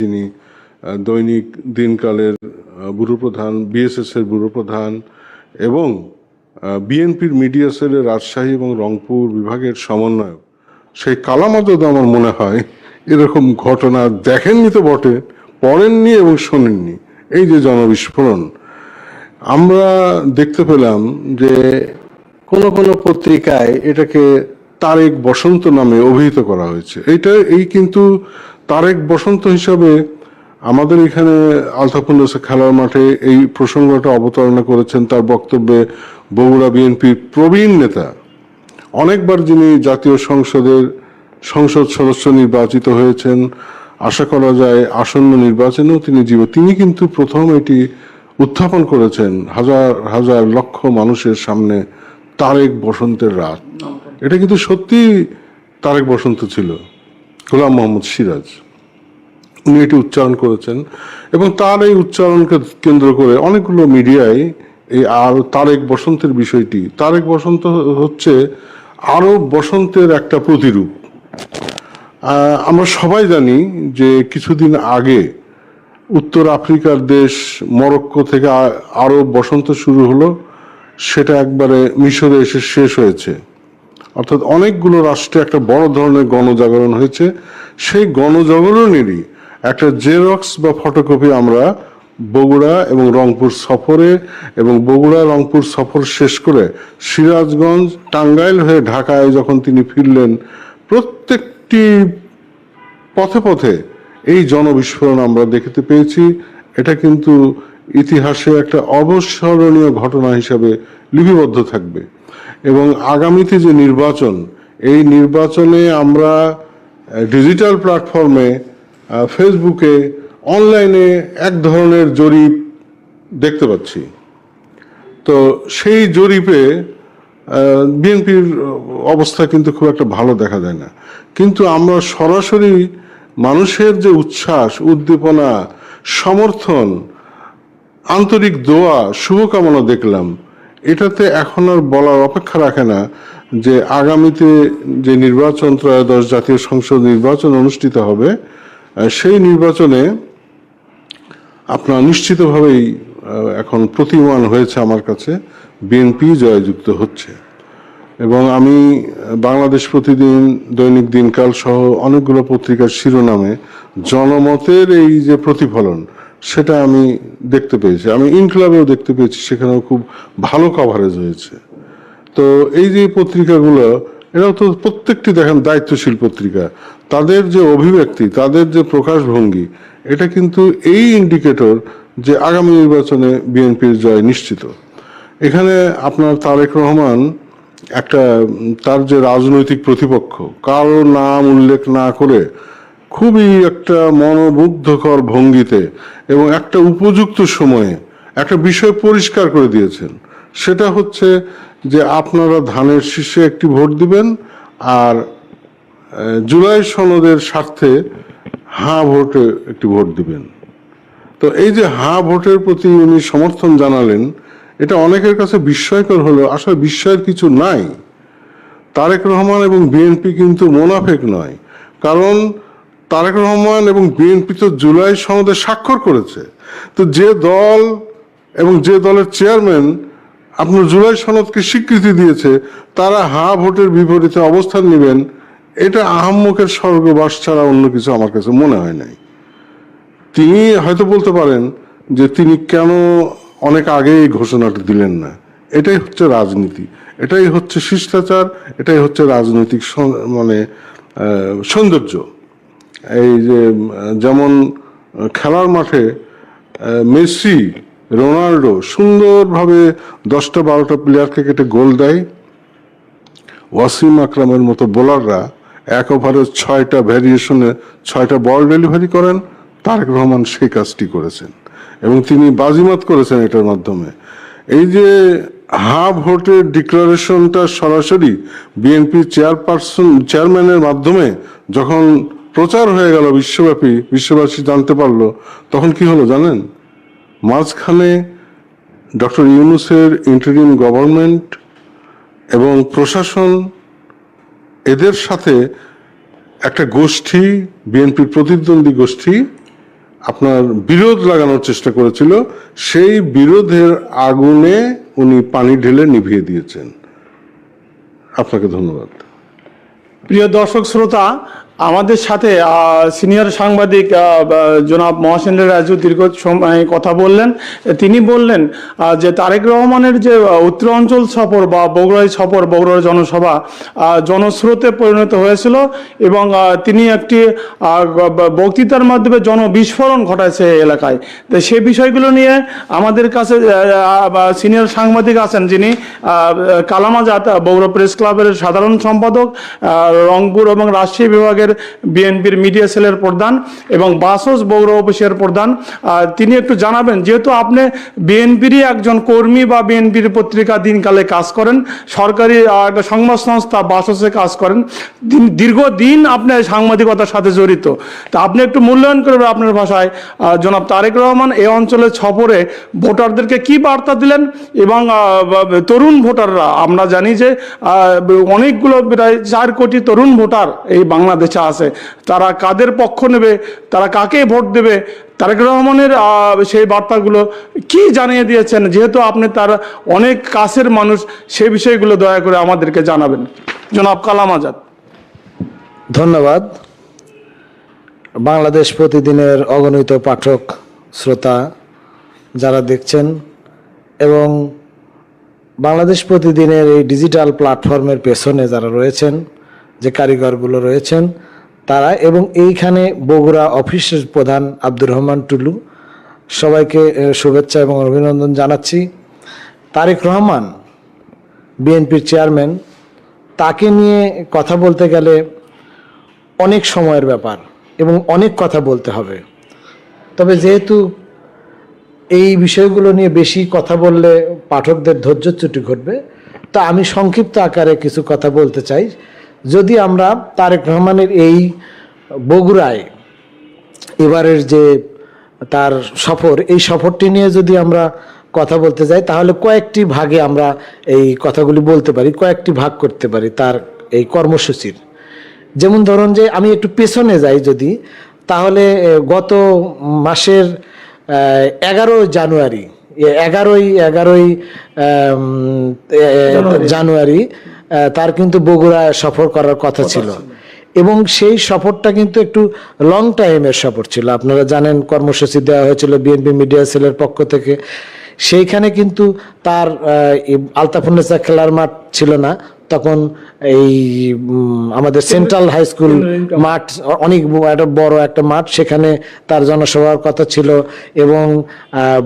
তিনি দৈনিক দিনকালের ব্যুরো প্রধান বিএসএস এর ব্যুরো প্রধান এবং বিএনপির মিডিয়া সেলের রাজশাহী এবং রংপুর বিভাগের সমন্বয়ক। সেই কালামাদদ আমার মনে হয়, এরকম ঘটনা দেখেননি তো বটে, পড়েননি এবং শোনেননি। এই যে জনবিস্ফোরণ, আমরা দেখতে পেলাম যে কোন কোন পত্রিকায় এটাকে তারেক বসন্ত নামে অভিহিত করা হয়েছে। এটা এই কিন্তু তারেক বসন্ত হিসাবে আমাদের এখানে আলতাফুল্লাসে খেলার মাঠে এই প্রসঙ্গটা অবতারণা করেছেন। তার বক্তব্যে বগুড়া বিএনপির প্রবীণ নেতা অনেকবার যিনি জাতীয় সংসদের সংসদ সদস্য নির্বাচিত হয়েছেন আশা করা যায় আসন্ন নির্বাচনেও তিনি জীব তিনি কিন্তু প্রথম এটি উত্থাপন করেছেন হাজার হাজার লক্ষ মানুষের সামনে তারেক বসন্তের রাত। এটা কিন্তু সত্যি তারেক বসন্ত ছিল। গোলাম মোহাম্মদ সিরাজ। উনি এটি উচ্চারণ করেছেন এবং তার এই উচ্চারণকে কেন্দ্র করে অনেকগুলো মিডিয়ায় এই আর তারেক বসন্তের বিষয়টি, তারেক বসন্ত হচ্ছে আরব বসন্তের একটা প্রতিরূপ। আমরা সবাই জানি যে কিছুদিন আগে উত্তর আফ্রিকার দেশ মরক্কো থেকে আরব বসন্ত শুরু হলো, সেটা একবারে মিশরে এসে শেষ হয়েছে। অর্থাৎ অনেকগুলো রাষ্ট্রে একটা বড় ধরনের গণজাগরণ হয়েছে। সেই গণজাগরণেরই একটা জেরক্স বা ফটোকপি আমরা বগুড়া এবং রংপুর সফরে এবং বগুড়া, রংপুর সফর শেষ করে সিরাজগঞ্জ, টাঙ্গাইল হয়ে ঢাকায় যখন তিনি ফিরলেন, প্রত্যেকটি পথে পথে এই জনবিস্ফোরণ আমরা দেখতে পেয়েছি। এটা কিন্তু ইতিহাসে একটা অবস্মরণীয় ঘটনা হিসাবে লিপিবদ্ধ থাকবে। এবং আগামীতে যে নির্বাচন, এই নির্বাচনে আমরা ডিজিটাল প্ল্যাটফর্মে ফেসবুকে অনলাইনে এক ধরনের জরিপ দেখতে পাচ্ছি। তো সেই জরিপে বিএনপির অবস্থা কিন্তু খুব একটা ভালো দেখা যায় না। কিন্তু আমরা সরাসরি মানুষের যে উচ্ছ্বাস, উদ্দীপনা, সমর্থন, আন্তরিক দোয়া, শুভকামনা দেখলাম এটাতে এখন আর বলার অপেক্ষা রাখে না যে আগামীতে যে নির্বাচন ত্রয়োদশ জাতীয় সংসদ নির্বাচন অনুষ্ঠিত হবে সেই নির্বাচনে আপনার নিশ্চিতভাবেই এখন প্রতিমান হয়েছে আমার কাছে, বিএনপি জয়যুক্ত হচ্ছে। এবং আমি বাংলাদেশ প্রতিদিন দৈনিক দিনকাল সহ অনেকগুলো পত্রিকার শিরোনামে জনমতের এই যে প্রতিফলন সেটা আমি দেখতে পেয়েছি। আমি ইনক্লাবেও দেখতে পেয়েছি, সেখানেও খুব ভালো কভারেজ হয়েছে। তো এই যে পত্রিকাগুলো, এরাও তো প্রত্যেকটি দেখেন দায়িত্বশীল পত্রিকা। তাদের যে অভিব্যক্তি, তাদের যে প্রকাশভঙ্গি, এটা কিন্তু এই ইন্ডিকেটর যে আগামী নির্বাচনে বিএনপির জয় নিশ্চিত। এখানে আপনার তারেক রহমান একটা, তার যে রাজনৈতিক প্রতিপক্ষ, কারও নাম উল্লেখ না করে খুবই একটা মনোমুগ্ধকর ভঙ্গিতে এবং একটা উপযুক্ত সময়ে একটা বিষয় পরিষ্কার করে দিয়েছেন। সেটা হচ্ছে যে আপনারা ধানের শীর্ষে একটি ভোট দিবেন আর জুলাই সনদের স্বার্থে হাঁ ভোটে একটি ভোট দিবেন। তো এই যে হাঁ ভোটের প্রতি উনি সমর্থন জানালেন, এটা অনেকের কাছে বিস্ময়কর হলেও আসলে বিস্ময়ের কিছু নাই। তারেক রহমান এবং বিএনপি কিন্তু মোনাফেক নয়। কারণ তারেক রহমান এবং বিএনপি তো জুলাই সনদে স্বাক্ষর করেছে। তো যে দল এবং যে দলের চেয়ারম্যান আপনার জুলাই সনদকে স্বীকৃতি দিয়েছে, তারা হা ভোটের বিপরীতে অবস্থান নেবেন, এটা আহম্মকের স্বর্গবাস ছাড়া অন্য কিছু আমার কাছে মনে হয় নাই। তিনি হয়তো বলতে পারেন যে তিনি কেন অনেক আগে এই ঘোষণাটা দিলেন না। এটাই হচ্ছে রাজনীতি, এটাই হচ্ছে শিষ্টাচার, এটাই হচ্ছে রাজনৈতিক মানে সৌন্দর্য। এই যে যেমন খেলার মাঠে মেসি, রোনাল্ডো সুন্দরভাবে দশটা, বারোটা প্লেয়ারকে কেটে গোল দেয়। ওয়াসিম আকরামের মতো বোলাররা এক ওভারে ছয়টা ভ্যারিয়েশনে ছয়টা বল ডেলিভারি করেন। তারেক রহমান সেই কাজটি করেছেন। এবং তিনি বাজিমাত করেছেন এটার মাধ্যমে। এই যে হা ভোটের ডিক্লারেশনটা সরাসরি বিএনপি চেয়ারপারসন চেয়ারম্যানের মাধ্যমে যখন প্রচার হয়ে গেল, বিশ্বব্যাপী, বিশ্ববাসী জানতে পারল। তখন কি হলো জানেন? মাঝখানে ডক্টর ইউনুসের ইন্টারিম গভর্নমেন্ট এবং প্রশাসন এদের সাথে একটা গোষ্ঠী, বিএনপির প্রতিদ্বন্দ্বী গোষ্ঠী আপনার বিরোধ লাগানোর চেষ্টা করেছিল। সেই বিরোধের আগুনে উনি পানি ঢেলে নিভিয়ে দিয়েছেন। আপনাকে ধন্যবাদ। প্রিয় দর্শক, শ্রোতা আমাদের সাথে সিনিয়র সাংবাদিক জনাব মহাসেন্দ্র রাজু দীর্ঘ সময় কথা বললেন। তিনি বললেন যে তারেক রহমানের যে আহ, উত্তরাঞ্চল সফর বা বগুড়াই সফর বগুড়ার জনসভা জনস্রোতে পরিণত হয়েছিল এবং তিনি একটি বক্তৃতার মাধ্যমে জনবিস্ফোরণ ঘটাইছে এলাকায়। তো সে বিষয়গুলো নিয়ে আমাদের কাছে সিনিয়র সাংবাদিক আছেন যিনি কালামাজাত বগুড়া প্রেস ক্লাবের সাধারণ সম্পাদক রংপুর এবং রাজশাহী বিভাগের বিএনপির মিডিয়া সেলের প্রধান এবং বাসস বগুড়া অফিসের প্রধান। তিনি একটু জানাবেন, যেহেতু আপনি বিএনপিরই একজন কর্মী বা বিএনপির পত্রিকা দিনকালে কাজ করেন, সরকারি একটা সংবাদ সংস্থা বাসসে কাজ করেন দীর্ঘদিন আপনি সাংবাদিকতার সাথে জড়িত। তা আপনি একটু মূল্যায়ন করবেন আপনার ভাষায় জনাব তারেক রহমান এ অঞ্চলের সফরে ভোটারদেরকে কি বার্তা দিলেন এবং তরুণ ভোটাররা, আমরা জানি যে অনেকগুলো প্রায় চার কোটি তরুণ ভোটার এই বাংলাদেশে আছে। তারা কাদের পক্ষ নেবে, তারা কাকে ভোট দেবে, তারেক রহমানের সেই বার্তাগুলো কি জানিয়ে দিয়েছেন? যেহেতু আপনি তার অনেক কাছের মানুষ সেই বিষয়গুলো দয়া করে আমাদেরকে জানাবেন। জনাব কালাম আজাদ। ধন্যবাদ। বাংলাদেশ প্রতিদিনের অগণিত পাঠক, শ্রোতা যারা দেখছেন এবং বাংলাদেশ প্রতিদিনের এই ডিজিটাল প্ল্যাটফর্মের পেছনে যারা রয়েছেন কারিগরগুলো রয়েছেন তারা এবং এইখানে বগুড়া অফিসের প্রধান আব্দুর রহমান টুলু, সবাইকে শুভেচ্ছা এবং অভিনন্দন জানাচ্ছি। তারেক রহমান, বিএনপির চেয়ারম্যান, তাকে নিয়ে কথা বলতে গেলে অনেক সময়ের ব্যাপার এবং অনেক কথা বলতে হবে। তবে যেহেতু এই বিষয়গুলো নিয়ে বেশি কথা বললে পাঠকদের ধৈর্যচ্যুতি ঘটবে, তা আমি সংক্ষিপ্ত আকারে কিছু কথা বলতে চাই। যদি আমরা তারেক রহমানের এই বগুড়ায় এবারের যে তার সফর এই সফরটি নিয়ে যদি আমরা কথা বলতে যাই তাহলে কয়েকটি ভাগে আমরা এই কথাগুলি বলতে পারি কয়েকটি ভাগ করতে পারি তার এই কর্মসূচির। যেমন ধরুন যে আমি একটু পেছনে যাই যদি তাহলে গত মাসের এগারো জানুয়ারি এগারোই এগারোই জানুয়ারি তার কিন্তু বগুড়া সফর করার কথা ছিল। এবং সেই সফরটা কিন্তু একটু লং টাইমের সফর ছিল। আপনারা জানেন কর্মসূচি দেওয়া হয়েছিল বিএনপি মিডিয়া সেলের পক্ষ থেকে। সেইখানে কিন্তু তার আলতাফুন্নেসা খেলার মাঠ ছিল না। তখন এই আমাদের সেন্ট্রাল হাই স্কুল মাঠ অনেক একটা বড় একটা মাঠ সেখানে তার জনসভার কথা ছিল। এবং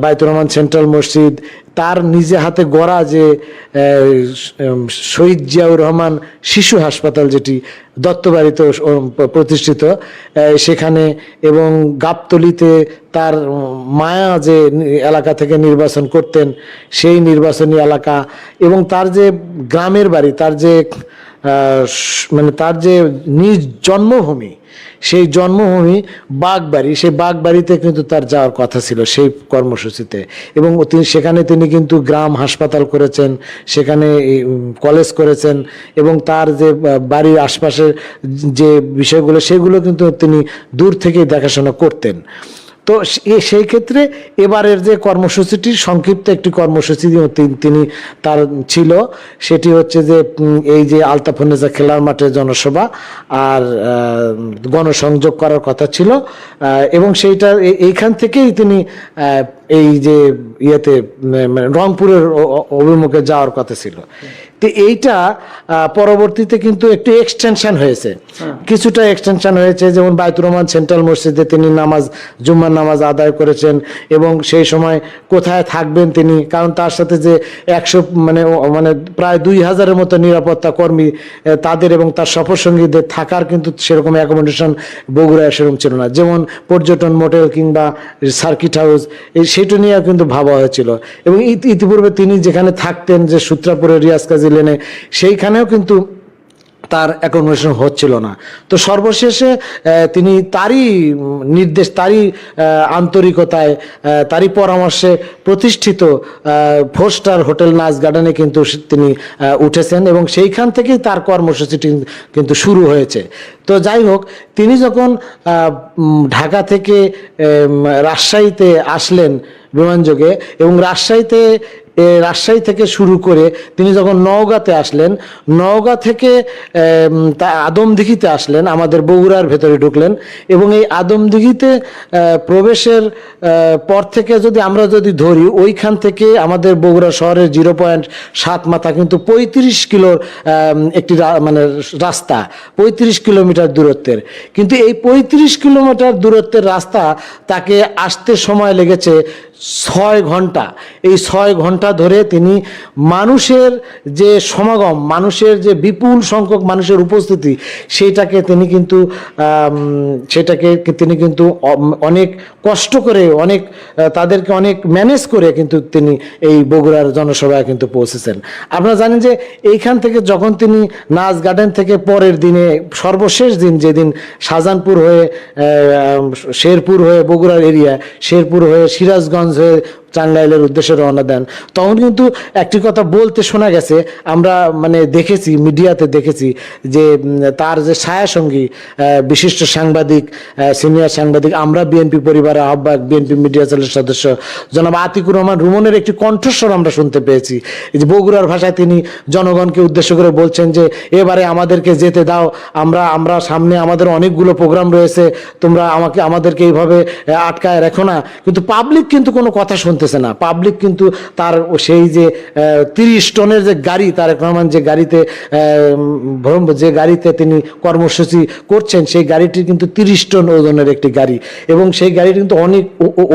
বায়তুর রহমান সেন্ট্রাল মসজিদ তার নিজে হাতে গড়া যে শহীদ জিয়াউর রহমান শিশু হাসপাতাল যেটি দত্তবাড়িতে প্রতিষ্ঠিত সেখানে এবং গাবতলিতে তার মায়া যে এলাকা থেকে নির্বাচন করতেন, সেই নির্বাচনী এলাকা এবং তার যে গ্রামের বাড়ি, তার যে মানে তার যে নিজ জন্মভূমি, সেই জন্মভূমি বাগবাড়ি, সেই বাগবাড়িতে কিন্তু তার যাওয়ার কথা ছিল সেই কর্মসূচিতে। এবং তিনি সেখানে তিনি কিন্তু গ্রাম হাসপাতাল করেছেন, সেখানে কলেজ করেছেন এবং তার যে বাড়ির আশপাশের যে বিষয়গুলো, সেগুলো কিন্তু তিনি দূর থেকেই দেখাশোনা করতেন। তো সেই ক্ষেত্রে এবারের যে কর্মসূচিটি, সংক্ষিপ্ত একটি কর্মসূচি তিনি- তার ছিল, সেটি হচ্ছে যে এই যে আলতাফনেজা খেলার মাঠে জনসভা আর গণসংযোগ করার কথা ছিল এবং সেইটা এইখান থেকেই তিনি এই যে ইয়েতে মানে রংপুরের অভিমুখে যাওয়ার কথা ছিল। তো এইটা পরবর্তীতে কিন্তু একটু এক্সটেনশন হয়েছে। কিছুটা এক্সটেনশন হয়েছে যেমন বায়তুর রহমান সেন্ট্রাল মসজিদে তিনি নামাজ জুম্মার নামাজ আদায় করেছেন এবং সেই সময় কোথায় থাকবেন তিনি কারণ তার সাথে যে একশো মানে মানে প্রায় দুই হাজারের মতো নিরাপত্তা কর্মী তাদের এবং তার সফর সঙ্গীদের থাকার কিন্তু সেরকম অ্যাকোমোডেশন বগুড়ায় সেরকম ছিল না। যেমন পর্যটন মোটেল কিংবা সার্কিট হাউস এই সেটা নিয়ে কিন্তু ভাবা হয়েছিল। এবং ইতি- ইতিপূর্বে তিনি যেখানে থাকতেন যে সূত্রাপুরের রিয়াজ কাজী লেনে সেইখানেও কিন্তু তার অ্যাকোমোডেশন হচ্ছিল না। তো সর্বশেষে তিনি তারই নির্দেশ, তারই আন্তরিকতায় তারই পরামর্শে প্রতিষ্ঠিত ফোর স্টার হোটেল নাচ গার্ডেনে কিন্তু তিনি উঠেছেন এবং সেইখান থেকেই তার কর্মসূচিটি কিন্তু শুরু হয়েছে। তো যাই হোক, তিনি যখন ঢাকা থেকে রাজশাহীতে আসলেন বিমানযোগে এবং রাজশাহীতে রাজশাহী থেকে শুরু করে তিনি যখন নওগাঁতে আসলেন, নওগাঁ থেকে তা আদমদিঘিতে আসলেন, আমাদের বগুড়ার ভেতরে ঢুকলেন এবং এই আদমদিঘিতে প্রবেশের পর থেকে যদি আমরা যদি ধরি, ওইখান থেকে আমাদের বগুড়া শহরের জিরো পয়েন্ট সাত মাথা কিন্তু পঁয়ত্রিশ কিলোর একটি মানে রাস্তা, পঁয়ত্রিশ কিলোমিটার দূরত্বের। কিন্তু এই পঁয়ত্রিশ কিলোমিটার দূরত্বের রাস্তা তাকে আসতে সময় লেগেছে ছয় ঘণ্টা। এই ছয় ঘণ্টা ধরে তিনি মানুষের যে সমাগম, মানুষের যে বিপুল সংখ্যক মানুষের উপস্থিতি, সেইটাকে তিনি কিন্তু সেটাকে তিনি কিন্তু অনেক কষ্ট করে, অনেক তাদেরকে অনেক ম্যানেজ করে কিন্তু তিনি এই বগুড়ার জনসভায় কিন্তু পৌঁছেছেন। আপনারা জানেন যে এইখান থেকে যখন তিনি নাচ গার্ডেন থেকে পরের দিনে, সর্বশেষ দিন যেদিন শাহজাহানপুর হয়ে শেরপুর হয়ে বগুড়ার এরিয়া শেরপুর হয়ে সিরাজগঞ্জ হয়ে টাঙ্গাইলের উদ্দেশ্যে রওনা দেন। তখন কিন্তু একটি কথা বলতে শোনা গেছে, আমরা মানে দেখেছি, মিডিয়াতে দেখেছি যে তার যে ছায়াসঙ্গী বিশিষ্ট সাংবাদিক সিনিয়র সাংবাদিক, আমরা বিএনপি পরিবারের আহ্বায়ক, বিএনপি মিডিয়া সেলের সদস্য, জনাব আতিকুর রহমান রুমনের একটি কণ্ঠস্বর আমরা শুনতে পেয়েছি। যে বগুড়ার ভাষায় তিনি জনগণকে উদ্দেশ্য করে বলছেন যে, এবারে আমাদেরকে যেতে দাও, আমরা আমরা সামনে আমাদের অনেকগুলো প্রোগ্রাম রয়েছে, তোমরা আমাকে, আমাদেরকে এইভাবে আটকায় রেখো না। কিন্তু পাবলিক কিন্তু কোনো কথা শুনতেছে না। পাবলিক কিন্তু তার সেই যে তিরিশ টনের যে গাড়ি, তারেক রহমান যে গাড়িতে যে গাড়িতে তিনি কর্মসূচি করছেন, সেই গাড়িটি কিন্তু তিরিশ টন ওজনের একটি গাড়ি। এবং সেই গাড়িটি কিন্তু অনেক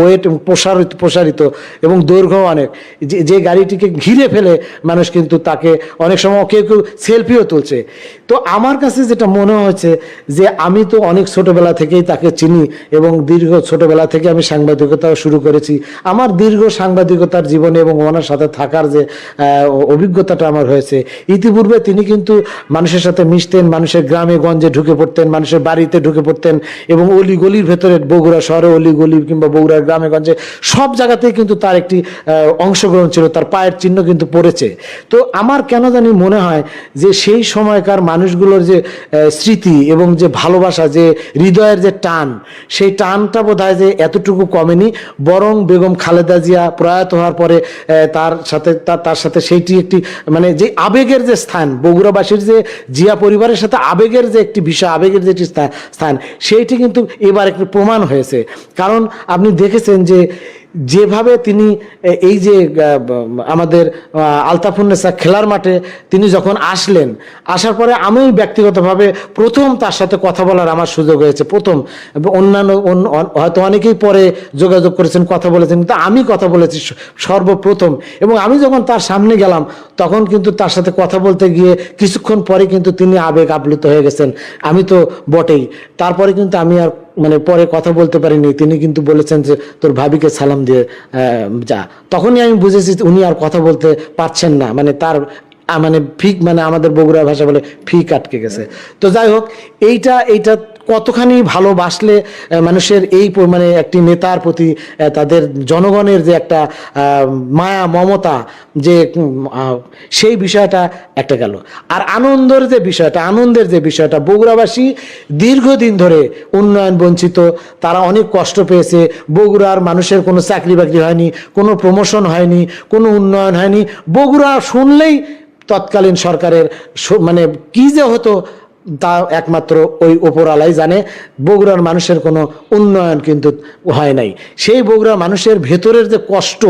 ওয়েট প্রসারিত প্রসারিত এবং দৈর্ঘ্য অনেক। যে গাড়িটিকে ঘিরে ফেলে মানুষ কিন্তু তাকে অনেক সময় কেউ কেউ সেলফিও তুলছে। তো আমার কাছে যেটা মনে হয়েছে যে, আমি তো অনেক ছোটবেলা থেকেই তাকে চিনি এবং দীর্ঘ ছোটবেলা থেকে আমি সাংবাদিকতাও শুরু করেছি। আমার দীর্ঘ সাংবাদিকতার জীবনে এবং ওনার সাথে থাকার যে অভিজ্ঞতাটা আমার হয়েছে। ইতিপূর্বে তিনি কিন্তু মানুষের সাথে মিশতেন, মানুষের গ্রামে গঞ্জে ঢুকে পড়তেন, মানুষের বাড়িতে ঢুকে পড়তেন এবং অলি গলির ভেতরে বগুড়া শহরে অলি গলি কিংবা বগুড়ার গ্রামে গঞ্জে সব জায়গাতেই কিন্তু তার একটি অংশগ্রহণ ছিল, তার পায়ের চিহ্ন কিন্তু পড়েছে। তো আমার কেন জানি মনে হয় যে সেই সময়কার মানুষগুলোর যে স্মৃতি এবং যে ভালোবাসা, যে হৃদয়ের যে টান, সেই টানটা বোধ হয় যে এতটুকু কমেনি, বরং বেগম খালেদা জিয়া প্রয়াত হওয়ার পরে তার সাথে তার সাথে সেইটি একটি মানে যে আবেগের যে স্থান, বগুড়াবাসীর যে জিয়া পরিবারের সাথে আবেগের যে একটি বিষয় আবেগের যে একটি স্থান, সেইটি কিন্তু এবার একটু প্রমাণ হয়েছে। কারণ আপনি দেখেছেন যে যেভাবে তিনি এই যে আমাদের আলতাফুন্নেসা খেলার মাঠে তিনি যখন আসলেন, আসার পরে আমি ব্যক্তিগতভাবে প্রথম তার সাথে কথা বলার আমার সুযোগ হয়েছে, প্রথম। অন্যান্য অন্য- হয়তো অনেকেই পরে যোগাযোগ করেছেন, কথা বলেছেন, কিন্তু আমি কথা বলেছি সর্বপ্রথম। এবং আমি যখন তার সামনে গেলাম, তখন কিন্তু তার সাথে কথা বলতে গিয়ে কিছুক্ষণ পরে কিন্তু তিনি আবেগ আপ্লুত হয়ে গেছেন। আমি তো বটেই। তারপরে কিন্তু আমি আর মানে পরে কথা বলতে পারিনি। তিনি কিন্তু বলেছেন যে, তোর ভাবিকে সালাম দিয়ে যা। তখনই আমি বুঝেছি উনি আর কথা বলতে পারছেন না। মানে তার মানে ফিক মানে আমাদের বগুড়া ভাষা বলে ফিক আটকে গেছে। তো যাই হোক, এইটা এইটা কতখানি ভালোবাসলে মানুষের এই মানে একটি নেতার প্রতি তাদের জনগণের যে একটা মায়া, মমতা, যে সেই বিষয়টা একটা গেল। আর আনন্দের যে বিষয়টা, আনন্দের যে বিষয়টা, বগুড়াবাসী দীর্ঘদিন ধরে উন্নয়ন বঞ্চিত, তারা অনেক কষ্ট পেয়েছে। বগুড়ার মানুষের কোনো চাকরি বাকরি হয়নি, কোনো প্রমোশন হয়নি, কোনো উন্নয়ন হয়নি। বগুড়া শুনলেই তৎকালীন সরকারের মানে কি যে হতো তা একমাত্র ওই ওপরালাই জানে, বগুড়ার মানুষের কোনো উন্নয়ন কিন্তু হয় নাই। সেই বগুড়ার মানুষের ভেতরের যে কষ্ট,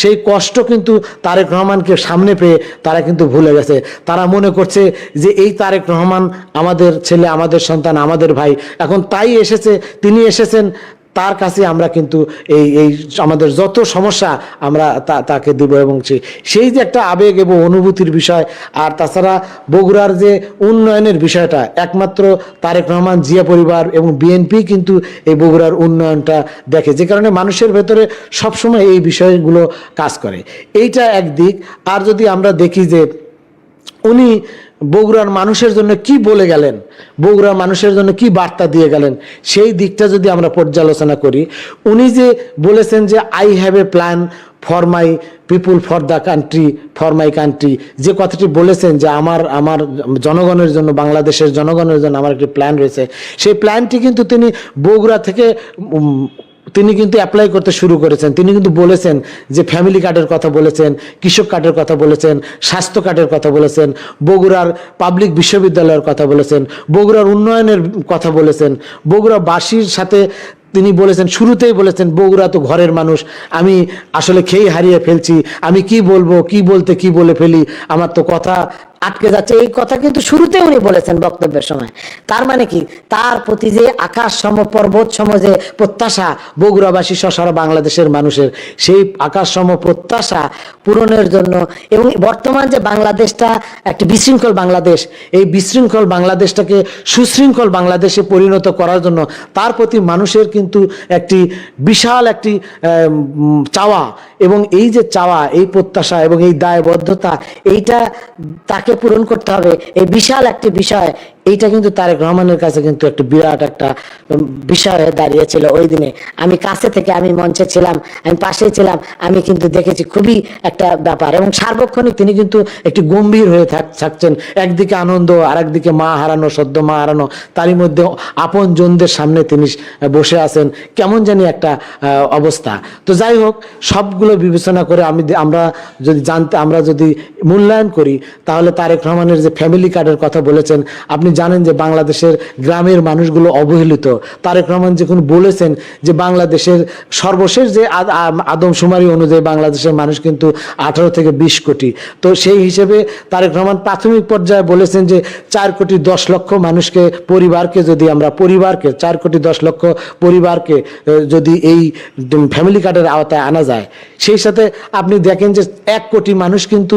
সেই কষ্ট কিন্তু তারেক রহমানকে সামনে পেয়ে তারা কিন্তু ভুলে গেছে। তারা মনে করছে যে এই তারেক রহমান আমাদের ছেলে, আমাদের সন্তান, আমাদের ভাই, এখন তাই এসেছে, তিনি এসেছেন তার কাছে আমরা কিন্তু এই এই আমাদের যত সমস্যা আমরা তাকে দিব এবং সেই যে একটা আবেগ এবং অনুভূতির বিষয়, আর তাছাড়া বগুড়ার যে উন্নয়নের বিষয়টা, একমাত্র তারেক রহমান জিয়া পরিবার এবং বিএনপি কিন্তু এই বগুড়ার উন্নয়নটা দেখে, যে কারণে মানুষের ভেতরে সবসময় এই বিষয়গুলো কাজ করে। এইটা একদিক, আর যদি আমরা দেখি যে উনি বগুড়ার মানুষের জন্য কি বলে গেলেন? বগুড়ার মানুষের জন্য কি বার্তা দিয়ে গেলেন? সেই দিকটা যদি আমরা পর্যালোচনা করি, উনি যে বলেছেন যে I have a plan for my people for the country for my country যে কথাটি বলেছেন যে, আমার আমার জনগণের জন্য, বাংলাদেশের জনগণের জন্য আমার একটি প্ল্যান রয়েছে। সেই প্ল্যানটি কিন্তু তিনি বগুড়া থেকে তিনি কিন্তু অ্যাপ্লাই করতে শুরু করেছেন। তিনি কিন্তু বলেছেন যে ফ্যামিলি কার্ডের কথা বলেছেন, কৃষক কার্ডের কথা বলেছেন, স্বাস্থ্য কার্ডের কথা বলেছেন, বগুড়ার পাবলিক বিশ্ববিদ্যালয়ের কথা বলেছেন, বগুড়ার উন্নয়নের কথা বলেছেন, বগুড়াবাসীর সাথে তিনি বলেছেন, শুরুতেই বলেছেন, বগুড়া তো ঘরের মানুষ, আমি আসলে খেয়ে হারিয়ে ফেলছি, আমি কি বলব, কি বলতে কি বলে ফেলি, আমার তো কথা আটকে যাচ্ছে। এই কথা কিন্তু শুরুতে উনি বলেছেন বক্তব্যের সময়। তার মানে কি? তার প্রতি যে আকাশ সম পর্বত সম যে প্রত্যাশা, বগুড়াবাসী সহ সারা বাংলাদেশের মানুষের, সেই আকাশ সম প্রত্যাশা পূরণের জন্য এবং বর্তমান যে বাংলাদেশটা, একটি বিশৃঙ্খল বাংলাদেশ, এই বিশৃঙ্খল বাংলাদেশটাকে সুশৃঙ্খল বাংলাদেশে পরিণত করার জন্য তার প্রতি মানুষের কিন্তু একটি বিশাল একটি চাওয়া এবং এই যে চাওয়া, এই প্রত্যাশা এবং এই দায়বদ্ধতা, এইটা তাকে পূরণ করতে হবে। এই বিশাল একটি বিষয় এইটা কিন্তু তারেক রহমানের কাছে কিন্তু একটা বিরাট একটা বিষয় হয়ে দাঁড়িয়েছিল ওই দিনে। আমি কাছে থেকে আমি মঞ্চে ছিলাম, আমি পাশে ছিলাম, আমি কিন্তু দেখেছি খুবই একটা ব্যাপার। এবং সার্বক্ষণিক তিনি কিন্তু একটি গম্ভীর হয়ে থাকছেন। একদিকে আনন্দ আর একদিকে মা হারানো, সদ্য মা হারানো। তারই মধ্যে আপন জনদের সামনে তিনি বসে আছেন। কেমন জানি একটা অবস্থা। তো যাই হোক, সবগুলো বিবেচনা করে আমি আমরা যদি জানতে, আমরা যদি মূল্যায়ন করি, তাহলে তারেক রহমানের যে ফ্যামিলি কার্ডের কথা বলেছেন, আপনি জানেন যে বাংলাদেশের গ্রামের মানুষগুলো অবহেলিত। তারেক রহমান যখন বলেছেন যে বাংলাদেশের সর্বশেষ যে আদমশুমারি অনুযায়ী বাংলাদেশের মানুষ কিন্তু আঠারো থেকে বিশ কোটি। তো সেই হিসেবে তারেক রহমান প্রাথমিক পর্যায়ে বলেছেন যে চার কোটি দশ লক্ষ মানুষকে, পরিবারকে যদি আমরা, পরিবারকে, চার কোটি দশ লক্ষ পরিবারকে যদি এই ফ্যামিলি কার্ডের আওতায় আনা যায়, সেই সাথে আপনি দেখেন যে এক কোটি মানুষ কিন্তু,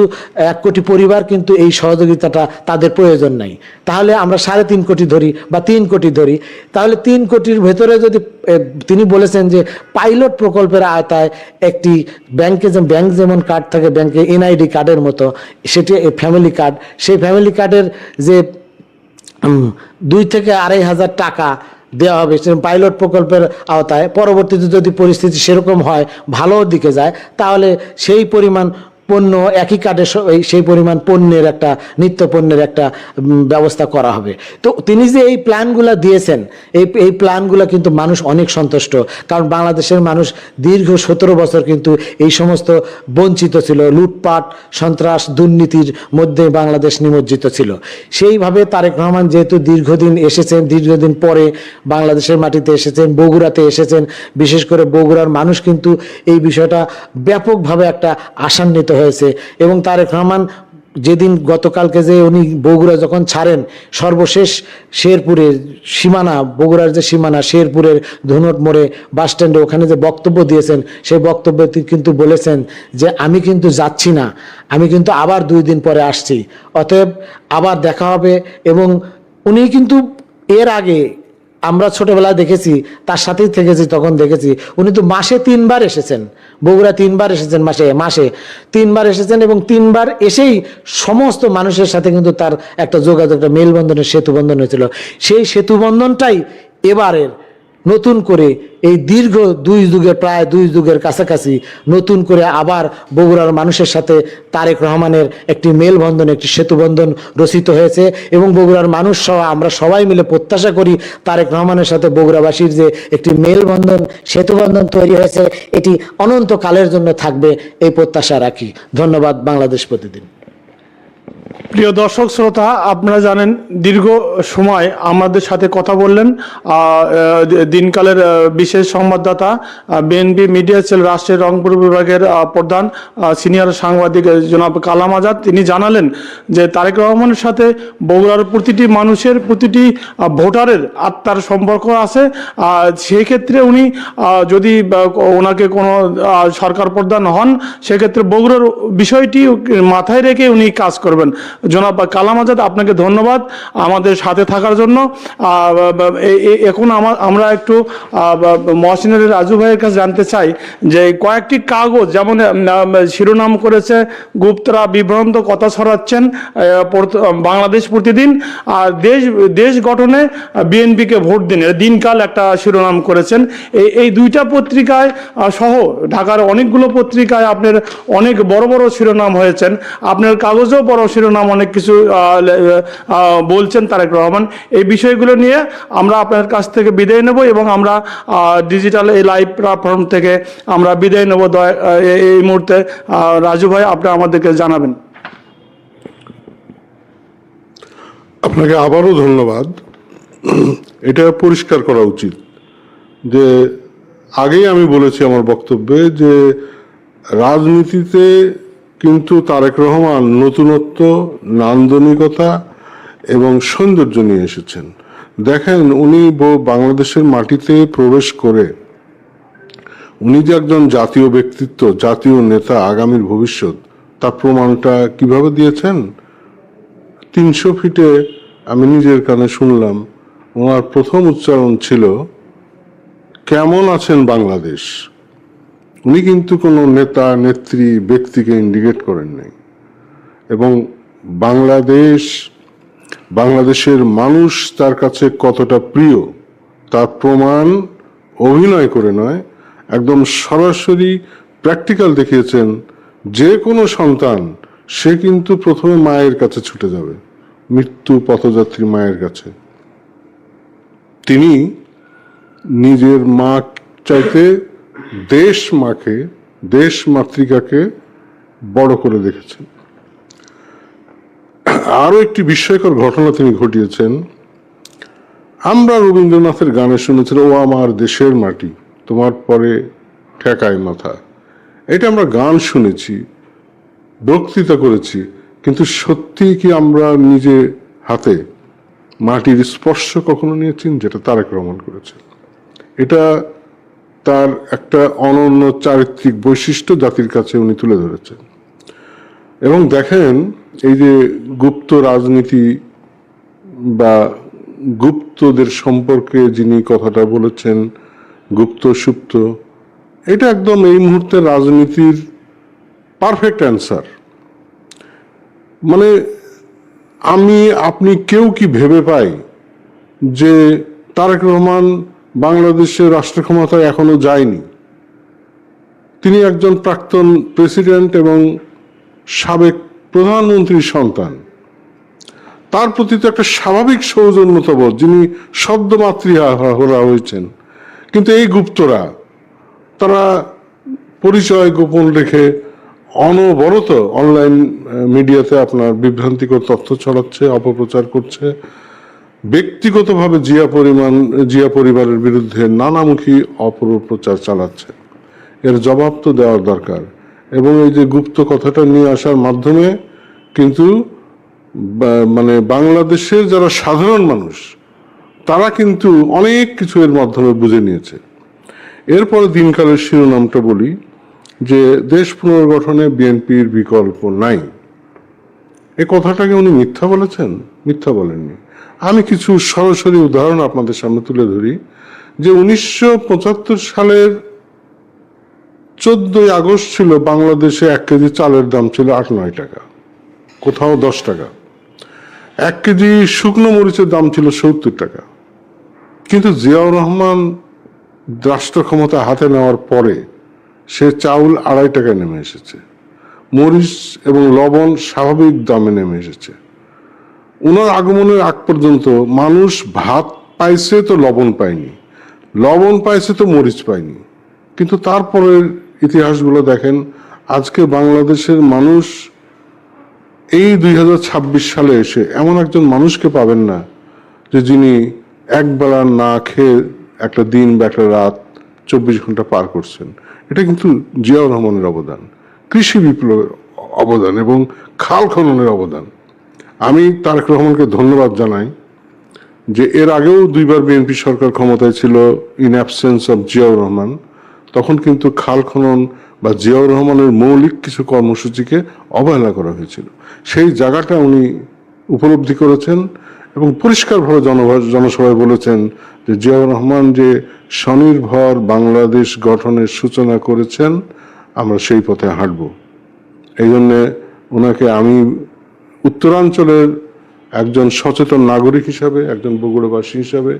এক কোটি পরিবার কিন্তু এই সহযোগিতাটা তাদের প্রয়োজন নাই। তাহলে আমরা সাড়ে তিন কোটি ধরি বা তিন কোটি ধরি, তাহলে তিন কোটির ভেতরে যদি তিনি বলেছেন যে পাইলট প্রকল্পের আওতায় একটি ব্যাংকে যে, ব্যাংক যেমন কার্ড থাকে, ব্যাংকে এনআইডি কার্ডের মতো, সেটি ফ্যামিলি কার্ড, সেই ফ্যামিলি কার্ডের যে দুই থেকে আড়াই হাজার টাকা দেওয়া হবে পাইলট প্রকল্পের আওতায়, পরবর্তীতে যদি পরিস্থিতি সেরকম হয়, ভালো দিকে যায়, তাহলে সেই পরিমাণ পণ্য একই কার্ডে সেই পরিমাণ পণ্যের একটা, নিত্য পণ্যের একটা ব্যবস্থা করা হবে। তো তিনি যে এই প্ল্যানগুলো দিয়েছেন, এই এই প্ল্যানগুলো কিন্তু মানুষ অনেক সন্তুষ্ট। কারণ বাংলাদেশের মানুষ দীর্ঘ সতেরো বছর কিন্তু এই সমস্ত বঞ্চিত ছিল। লুটপাট, সন্ত্রাস, দুর্নীতির মধ্যে বাংলাদেশ নিমজ্জিত ছিল। সেইভাবে তারেক রহমান যেহেতু দীর্ঘদিন এসেছেন, দীর্ঘদিন পরে বাংলাদেশের মাটিতে এসেছেন, বগুড়াতে এসেছেন, বিশেষ করে বগুড়ার মানুষ কিন্তু এই বিষয়টা ব্যাপকভাবে একটা আশান্বিত হয়েছে এবং তারেক রহমান যেদিন গতকালকে যে উনি বগুড়া যখন ছাড়েন, সর্বশেষ শেরপুরের সীমানা, বগুড়ার যে সীমানা, শেরপুরের ধুনট মোড়ে বাস স্ট্যান্ডে ওখানে যে বক্তব্য দিয়েছেন, সেই বক্তব্যে কিন্তু বলেছেন যে, আমি কিন্তু যাচ্ছি না, আমি কিন্তু আবার দুই দিন পরে আসছি। অতএব আবার দেখা হবে এবং উনি কিন্তু এর আগে আমরা ছোটবেলায় দেখেছি, তার সাথেই থেকেছি, তখন দেখেছি। উনি তো মাসে তিনবার এসেছেন। বগুড়া তিনবার এসেছেন মাসে মাসে। তিনবার এসেছেন এবং তিনবার এসেই সমস্ত মানুষের সাথে কিন্তু তার একটা যোগাযোগ, একটা মেলবন্ধনের সেতু বন্ধন হয়েছিল। সেই সেতু বন্ধনটাই এবারের নতুন করে এই দীর্ঘ দুই যুগের, প্রায় দুই যুগের কাছাকাছি নতুন করে আবার বগুড়ার মানুষের সাথে তারেক রহমানের একটি মেলবন্ধন, একটি সেতুবন্ধন রচিত হয়েছে এবং বগুড়ার মানুষ সহ আমরা সবাই মিলে প্রত্যাশা করি তারেক রহমানের সাথে বগুড়াবাসীর যে একটি মেলবন্ধন, সেতুবন্ধন তৈরি হয়েছে, এটি অনন্তকালের জন্য থাকবে, এই প্রত্যাশা রাখি। ধন্যবাদ বাংলাদেশ প্রতিদিন। প্রিয় দর্শক, শ্রোতা, আপনারা জানেন দীর্ঘ সময় আমাদের সাথে কথা বললেন। দিনকালের বিশেষ সংবাদদাতা বিএনপি মিডিয়া সেল রাষ্ট্রের রংপুর বিভাগের প্রধান সিনিয়র সাংবাদিক জনাব কালাম আজাদ। তিনি জানালেন যে, তারেক রহমানের সাথে বগুড়ার প্রতিটি মানুষের, প্রতিটি ভোটারের আত্মার সম্পর্ক আছে। সেই ক্ষেত্রে উনি যদি ওনাকে কোনো সরকার প্রধান হন, সেক্ষেত্রে বগুড়ার বিষয়টি মাথায় রেখে উনি কাজ করবেন। জনাব কালাম আজাদ, আপনাকে ধন্যবাদ আমাদের সাথে থাকার জন্য। এখন আমার আমরা একটু মহসিনের রাজু ভাইয়ের কাছে জানতে চাই যে কয়েকটি কাগজ, যেমন শিরোনাম করেছে, গুপ্তরা, বিভ্রান্ত, কথা ছড়াচ্ছেন বাংলাদেশ প্রতিদিন, আর দেশ দেশ গঠনে বিএনপিকে ভোট দিন দিনকাল একটা শিরোনাম করেছেন। এই এই দুইটা পত্রিকায় সহ, ঢাকার অনেকগুলো পত্রিকায় আপনার অনেক বড় বড় শিরোনাম হয়েছেন। আপনার কাগজেও বড় শিরোনাম অনেক কিছু বলছেন তারেক রহমান। এই বিষয়গুলো নিয়ে আমরা আপনার কাছ থেকে বিদায় নেব এবং আমরা ডিজিটাল এই লাইভ প্ল্যাটফর্ম থেকে আমরা বিদায় নেব। এই মুহূর্তে রাজু ভাই, আপনি আমাদেরকে জানাবেন। আপনাকে আবারও ধন্যবাদ। এটা পরিষ্কার করা উচিত যে আগেই আমি বলেছি আমার বক্তব্যে যে রাজনীতিতে কিন্তু তারেক রহমান নতুনত্ব, নান্দনিকতা এবং সৌন্দর্য নিয়ে এসেছেন। দেখেন, উনি বাংলাদেশের মাটিতে প্রবেশ করে উনি যে একজন জাতীয় ব্যক্তিত্ব, জাতীয় নেতা আগামীর ভবিষ্যৎ, তার প্রমাণটা কীভাবে দিয়েছেন? তিনশো ফিটে আমি নিজের কানে শুনলাম, ওনার প্রথম উচ্চারণ ছিল, কেমন আছেন বাংলাদেশ? উনি কিন্তু কোনো নেতা, নেত্রী, ব্যক্তিকে ইন্ডিকেট করেন নাই। এবং বাংলাদেশ, বাংলাদেশের মানুষ তার কাছে কতটা প্রিয়, তার প্রমাণ অভিনয় করে নয়, একদম সরাসরি প্র্যাকটিক্যাল দেখিয়েছেন, যে কোনো সন্তান, সে কিন্তু প্রথমে মায়ের কাছে ছুটে যাবে, মৃত্যু পথযাত্রী মায়ের কাছে। তিনি নিজের মা চাইতে দেশ মাকে দেশ মাতৃকাকে বড় করে দেখেছেন। আরও একটি বিস্ময়কর ঘটনা তিনি ঘটিয়েছেন। আমরা রবীন্দ্রনাথের গানে শুনেছিল ও আমার দেশের মাটি, তোমার পরে ঠেকায় মাথা। এটা আমরা গান শুনেছি, বক্তৃতা করেছি, কিন্তু সত্যি কি আমরা নিজে হাতে মাটির স্পর্শ কখনো নিয়েছেন, যেটা তারেক রহমান করেছে এটা তার একটা অনন্য চারিত্রিক বৈশিষ্ট্য জাতির কাছে উনি তুলে ধরেছেন। এবং দেখেন এই যে গুপ্ত রাজনীতি বা গুপ্তদের সম্পর্কে যিনি কথাটা বলেছেন, গুপ্ত, সুপ্ত, এটা একদম এই মুহূর্তে রাজনীতির পারফেক্ট অ্যান্সার মানে আমি, আপনি কেউ কি ভেবে পাই যে তারেক রহমান বাংলাদেশের রাষ্ট্র ক্ষমতায় এখনও যায়নি। তিনি একজন প্রাক্তন প্রেসিডেন্ট এবং সাবেক প্রধানমন্ত্রীর সন্তান। তার প্রতি তো একটা স্বাভাবিক সৌজন্যতাবোধ, যিনি শব্দমাতৃ হরা হয়েছেন। কিন্তু এই গুপ্তরা, তারা পরিচয় গোপন রেখে অনবরত অনলাইন মিডিয়াতে আপনার বিভ্রান্তিকর তথ্য ছড়াচ্ছে, অপপ্রচার করছে। ব্যক্তিগতভাবে জিয়া পরিমাণ, জিয়া পরিবারের বিরুদ্ধে নানামুখী অপপ্রচার চালাচ্ছে। এর জবাব তো দেওয়ার দরকার। এবং এই যে গুপ্ত কথাটা নিয়ে আসার মাধ্যমে কিন্তু মানে বাংলাদেশের যারা সাধারণ মানুষ, তারা কিন্তু অনেক কিছু এর মাধ্যমে বুঝে নিয়েছে। এরপরে দিনকালের শিরোনামটা বলি যে দেশ পুনর্গঠনে বিএনপির বিকল্প নাই। এ কথাটাকে উনি মিথ্যা বলেছেন? মিথ্যা বলেননি। আমি কিছু সরাসরি উদাহরণ আপনাদের সামনে তুলে ধরি, যে উনিশশো পঁচাত্তর সালের চোদ্দই আগস্ট ছিল বাংলাদেশে এক কেজি চালের দাম ছিল আট নয় টাকা, কোথাও দশ টাকা। এক কেজি শুকনো মরিচের দাম ছিল সত্তর টাকা। কিন্তু জিয়াউর রহমান রাষ্ট্র ক্ষমতা হাতে নেওয়ার পরে সে চাউল আড়াই টাকায় নেমে এসেছে। মরিচ এবং লবণ স্বাভাবিক দামে নেমে এসেছে। ওনার আগমনের আগ পর্যন্ত মানুষ ভাত পাইছে তো লবণ পায়নি, লবণ পাইছে তো মরিচ পায়নি। কিন্তু তারপরের ইতিহাসগুলো দেখেন, আজকে বাংলাদেশের মানুষ এই দুই হাজার ছাব্বিশ সালে এসে এমন একজন মানুষকে পাবেন না, যে যিনি একবেলা না খেয়ে একটা দিন বা একটা রাত চব্বিশ ঘণ্টা পার করছেন। এটা কিন্তু জিয়াউর রহমানের অবদান, কৃষি বিপ্লবের অবদান এবং খাল খননের অবদান। আমি তারেক রহমানকে ধন্যবাদ জানাই যে এর আগেও দুইবার বিএনপি সরকার ক্ষমতায় ছিল in absence of Ziaur Rahman. তখন কিন্তু খাল খনন বা জিয়াউর রহমানের মৌলিক কিছু কর্মসূচিকে অবহেলা করা হয়েছিল। সেই জায়গাটা উনি উপলব্ধি করেছেন এবং পরিষ্কারভাবে জনসভায় বলেছেন যে জিয়াউর রহমান যে স্বনির্ভর বাংলাদেশ গঠনের সূচনা করেছেন, আমরা সেই পথে হাঁটব। এই জন্যে ওনাকে আমি উত্তরাঞ্চলের একজন সচেতন নাগরিক হিসাবে একজন বগুড়াবাসী হিসাবে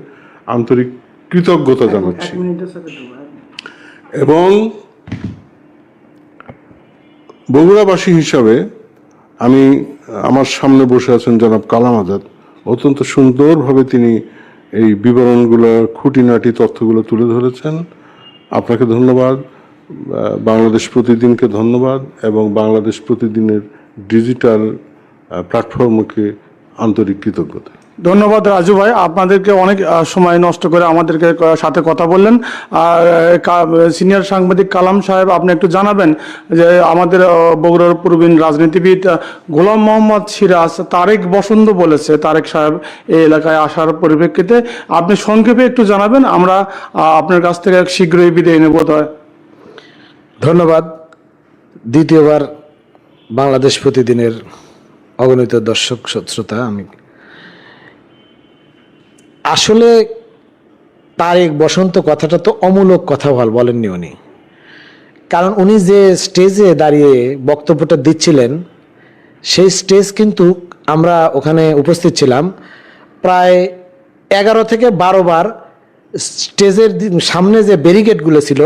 আন্তরিক কৃতজ্ঞতা জানাচ্ছি। এবং বগুড়াবাসী হিসাবে আমি আমার সামনে বসে আছেন জনাব কালাম আজাদ। অত্যন্ত সুন্দরভাবে তিনি এই বিবরণগুলো খুঁটিনাটি তথ্যগুলো তুলে ধরেছেন। আপনাকে ধন্যবাদ বাংলাদেশ প্রতিদিনকে ধন্যবাদ এবং বাংলাদেশ প্রতিদিনের ডিজিটাল প্ল্যাটফর্মকে আন্তরিক কৃতজ্ঞতা। ধন্যবাদ রাজু ভাই আপনাদেরকে অনেক সময় নষ্ট করে আমাদেরকে সাথে কথা বললেন। আর সিনিয়র সাংবাদিক কালাম সাহেব আপনি একটু জানাবেন যে আমাদের বগুড়ার প্রবীণ রাজনীতিবিদ গোলাম মোহাম্মদ সিরাজ তারেক বসন্ত বলেছে তারেক সাহেব এই এলাকায় আসার পরিপ্রেক্ষিতে। আপনি সংক্ষেপে একটু জানাবেন আমরা আপনার কাছ থেকে শীঘ্রই বিদায় নেব হয় ধন্যবাদ। দ্বিতীয়বার বাংলাদেশ প্রতিদিনের অগণিত দর্শক শ্রোতা, আমি আসলে তারেক বসন্ত কথাটা তো অমূলক কথা বল, বলেননি উনি। কারণ উনি যে স্টেজে দাঁড়িয়ে বক্তব্যটা দিচ্ছিলেন, সেই স্টেজ কিন্তু আমরা ওখানে উপস্থিত ছিলাম। প্রায় এগারো থেকে বারো বার স্টেজের সামনে যে ব্যারিকেডগুলো ছিল,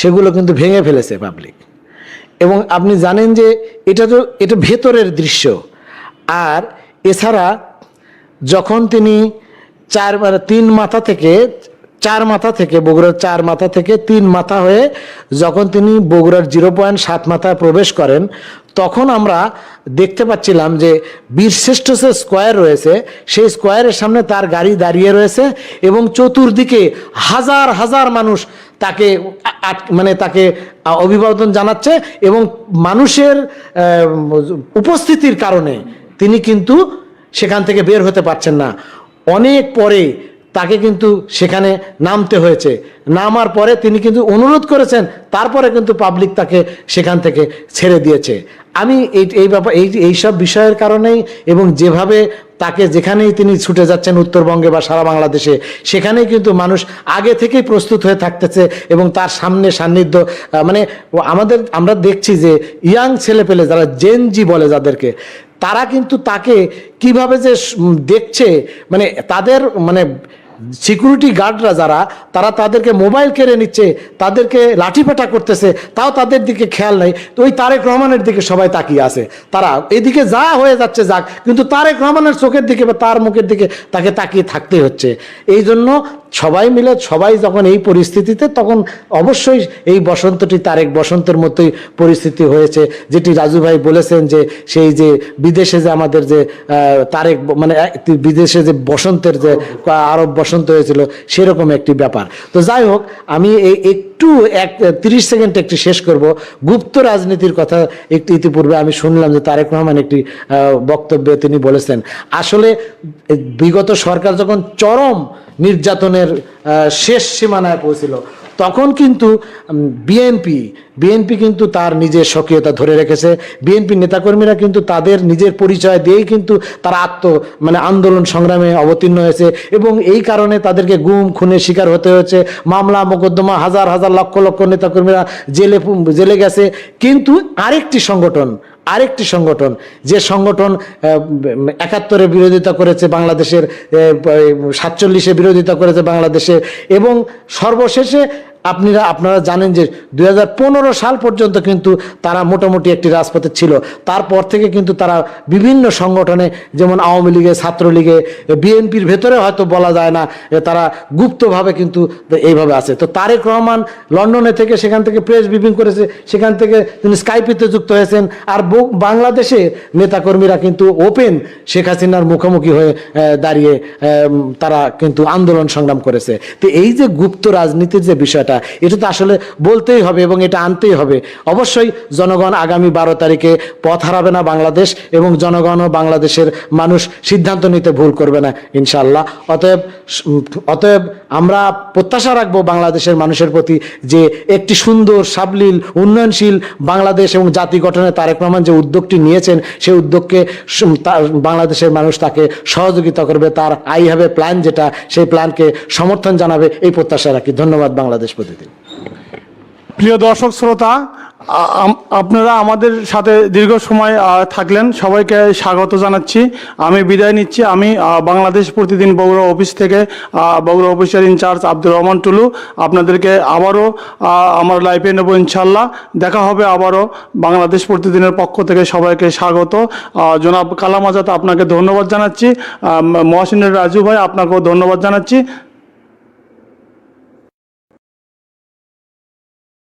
সেগুলো কিন্তু ভেঙে ফেলেছে পাবলিক এবং আপনি জানেন যে এটা তো, এটা ভেতরের দৃশ্য। আর এছাড়া যখন তিনি চার মানে তিন মাথা থেকে, চার মাথা থেকে, বগুড়ার চার মাথা থেকে তিন মাথা হয়ে যখন তিনি বগুড়ার জিরো পয়েন্ট সাত মাথায় প্রবেশ করেন, তখন আমরা দেখতে পাচ্ছিলাম যে বীরশ্রেষ্ঠ যে স্কোয়ার রয়েছে, সেই স্কোয়ারের সামনে তার গাড়ি দাঁড়িয়ে রয়েছে এবং চতুর্দিকে হাজার হাজার মানুষ তাকে মানে তাকে অভিবাদন জানাচ্ছে এবং মানুষের উপস্থিতির কারণে তিনি কিন্তু সেখান থেকে বের হতে পারছেন না। অনেক পরে তাকে কিন্তু সেখানে নামতে হয়েছে। নামার পরে তিনি কিন্তু অনুরোধ করেছেন, তারপরে কিন্তু পাবলিক তাকে সেখান থেকে ছেড়ে দিয়েছে। আমি এই এই ব্যাপার, এই এইসব বিষয়ের কারণেই এবং যেভাবে তাকে যেখানেই তিনি ছুটে যাচ্ছেন উত্তরবঙ্গে বা সারা বাংলাদেশে, সেখানেই কিন্তু মানুষ আগে থেকেই প্রস্তুত হয়ে থাকতেছে এবং তার সামনে সান্নিধ্য মানে আমাদের, আমরা দেখছি যে ইয়াং ছেলেপেলে যারা জেনজি বলে যাদেরকে তারা কিন্তু তাকে কীভাবে যে দেখছে মানে তাদের মানে সিকিউরিটি গার্ডরা যারা, তারা তাদেরকে মোবাইল কেড়ে নিচ্ছে, তাদেরকে লাঠিপেটা করতেছে, তাও তাদের দিকে খেয়াল নেই। তো ওই তারেক রহমানের দিকে সবাই তাকিয়ে আছে। তারা এদিকে যা হয়ে যাচ্ছে যাক, কিন্তু তারেক রহমানের চোখের দিকে বা তার মুখের দিকে তাকে তাকিয়ে থাকতে হচ্ছে। এই জন্য সবাই মিলে, সবাই যখন এই পরিস্থিতিতে, তখন অবশ্যই এই বসন্তটি তারেক বসন্তের মতোই পরিস্থিতি হয়েছে, যেটি রাজু ভাই বলেছেন যে সেই যে বিদেশে যে আমাদের যে তারেক মানে বিদেশে যে বসন্তের যে, আরব বসন্ত হয়েছিল, সেরকম একটি ব্যাপার। তো যাই হোক, আমি একটু এক, তিরিশ সেকেন্ড একটি শেষ করব। গুপ্ত রাজনীতির কথা একটু ইতিপূর্বে আমি শুনলাম যে তারেক রহমান একটি বক্তব্যে তিনি বলেছেন। আসলে বিগত সরকার যখন চরম নির্যাতনের শেষ সীমানায় পৌঁছিল তখন কিন্তু বিএনপি বিএনপি কিন্তু তার নিজের সক্রিয়তা ধরে রেখেছে। বিএনপি নেতাকর্মীরা কিন্তু তাদের নিজের পরিচয় দিয়েই কিন্তু তারা আত্ম মানে আন্দোলন সংগ্রামে অবতীর্ণ হয়েছে এবং এই কারণে তাদেরকে গুম, খুনের শিকার হতে হয়েছে। মামলা, মোকদ্দমা, হাজার হাজার লক্ষ লক্ষ নেতাকর্মীরা জেলে জেলে গেছে। কিন্তু আরেকটি সংগঠন আরেকটি সংগঠন যে সংগঠন একাত্তরে বিরোধিতা করেছে বাংলাদেশের সাতচল্লিশে বিরোধিতা করেছে বাংলাদেশে এবং সর্বশেষে আপনারা আপনারা জানেন যে দু হাজার পনেরো সাল পর্যন্ত কিন্তু তারা মোটামুটি একটি রাজপথে ছিল। তারপর থেকে কিন্তু তারা বিভিন্ন সংগঠনে, যেমন আওয়ামী লীগে, ছাত্রলীগে, বিএনপির ভেতরে হয়তো বলা যায় না তারা গুপ্তভাবে কিন্তু এইভাবে আছে। তো তারেক রহমান লন্ডনে থেকে সেখান থেকে প্রেস ব্রিফিং করেছে, সেখান থেকে তিনি স্কাইপিতে যুক্ত হয়েছেন। আর বাংলাদেশে নেতাকর্মীরা কিন্তু ওপেন শেখ হাসিনার মুখোমুখি হয়ে দাঁড়িয়ে তারা কিন্তু আন্দোলন সংগ্রাম করেছে। তো এই যে গুপ্ত রাজনীতির যে বিষয়টা এটা তো আসলে বলতেই হবে এবং এটা আনতেই হবে। অবশ্যই জনগণ আগামী বারো তারিখে পথ হারাবে না বাংলাদেশ এবং জনগণ ও বাংলাদেশের মানুষ সিদ্ধান্ত নিতে ভুল করবে না ইনশাল্লাহ অতএব অতএব আমরা প্রত্যাশা রাখব বাংলাদেশের মানুষের প্রতি যে একটি সুন্দর, সাবলীল, উন্নয়নশীল বাংলাদেশ এবং জাতি গঠনে তারেক রহমান যে উদ্যোগটি নিয়েছেন, সেই উদ্যোগকে বাংলাদেশের মানুষ তাকে সহযোগিতা করবে, তার আই হ্যাভ এ প্ল্যান যেটা, সেই প্ল্যানকে সমর্থন জানাবে, এই প্রত্যাশা রাখি। ধন্যবাদ বাংলাদেশ। প্রতিদিন প্রিয় দর্শক, শ্রোতা আপনারা আমাদের সাথে দীর্ঘ সময় থাকলেন। সবাইকে স্বাগত জানাচ্ছি। আমি বিদায় নিচ্ছি। আমি বাংলাদেশ প্রতিদিন বগুড়া অফিস থেকে বগুড়া অফিসের ইনচার্জ আব্দুর রহমান টুলু। আপনাদেরকে আবারও আমার লাইফে নেব ইনশাল্লাহ দেখা হবে আবারও বাংলাদেশ প্রতিদিনের পক্ষ থেকে সবাইকে স্বাগত। জনাব কালাম আজাদ, আপনাকে ধন্যবাদ জানাচ্ছি। মহসিনের রাজু ভাই, আপনাকেও ধন্যবাদ জানাচ্ছি।